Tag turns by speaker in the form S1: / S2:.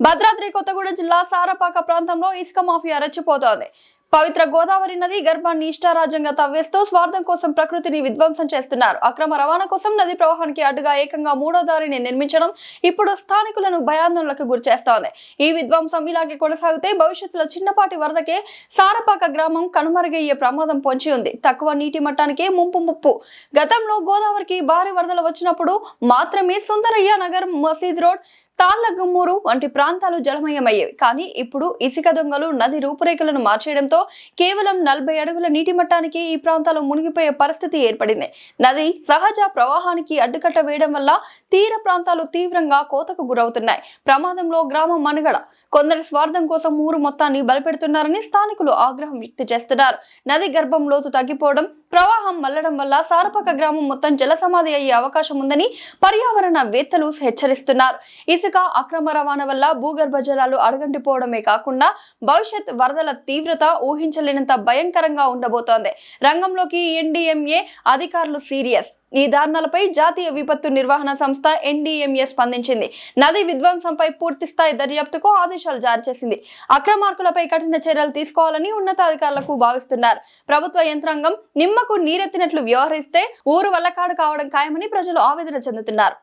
S1: భద్రాద్రి కొత్తగూడెం జిల్లా సారపాక ప్రాంతంలో ఇసుక మాఫియా రెచ్చిపోతోంది పవిత్ర గోదావరి నది గర్భాన్ని ఇష్టారాజ్యంగా తవ్వేస్తూ స్వార్థం కోసం ప్రకృతిని విధ్వంసం చేస్తున్నారు. అక్రమ రవాణా కోసం నది ప్రవాహానికి అడ్డుగా ఏకంగా మూడో దారిని నిర్మించడం ఇప్పుడు స్థానికులను భయాందోళనకు గురిచేస్తోంది ఈ విధ్వంసం ఇలాగే కొనసాగితే భవిష్యత్తులో చిన్నపాటి వరదకే సారపాక గ్రామం కనుమరుగయ్యే ప్రమాదం పొంచి ఉంది. తక్కువ నీటి మట్టానికే ముంపు ముప్పు. గతంలో గోదావరికి భారీ వరదలు వచ్చినప్పుడు మాత్రమే సుందరయ్య నగర్ మసీద్ రోడ్ తాళ్ళగుమ్మూరు వంటి ప్రాంతాలు జలమయమయ్యేవి. కానీ ఇప్పుడు ఇసుక దొంగలు నది రూపురేఖలను మార్చేయడంతో కేవలం నలభై అడుగుల నీటి మట్టానికి ఈ ప్రాంతాలు మునిగిపోయే పరిస్థితి ఏర్పడింది. నది సహజ ప్రవాహానికి అడ్డుకట్ట వేయడం వల్ల తీర ప్రాంతాలు తీవ్రంగా కోతకు గురవుతున్నాయి. ప్రమాదంలో గ్రామం మనుగడ. కొందరి స్వార్థం కోసం ఊరు మొత్తాన్ని బలపెడుతున్నారని స్థానికులు ఆగ్రహం వ్యక్తం చేస్తున్నారు. నది గర్భం లోతు తగ్గిపోవడం ప్రవాహం మల్లడం వల్ల సారపక గ్రామం మొత్తం జలసమాధి అయ్యే అవకాశం ఉందని పర్యావరణ వేత్తలు హెచ్చరిస్తున్నారు. ఇసుక అక్రమ రవాణా వల్ల భూగర్భ జలాలు అడగంటిపోవడమే కాకుండా భవిష్యత్ వరదల తీవ్రత ఊహించలేనంత భయంకరంగా ఉండబోతోంది. రంగంలోకి ఎన్డీఎంఏ అధికారులు సీరియస్. ఈ దారుణాలపై జాతీయ విపత్తు నిర్వహణ సంస్థ ఎన్డీఎంఏ స్పందించింది. నది విధ్వంసంపై పూర్తి స్థాయి దర్యాప్తుకు ఆదేశాలు జారీ చేసింది. అక్రమార్కులపై కఠిన చర్యలు తీసుకోవాలని ఉన్నతాధికారులకు భావిస్తున్నారు. ప్రభుత్వ యంత్రాంగం నిమ్మకు నీరెత్తినట్లు వ్యవహరిస్తే ఊరు వల్లకాడు కావడం ఖాయమని ప్రజలు ఆవేదన చెందుతున్నారు.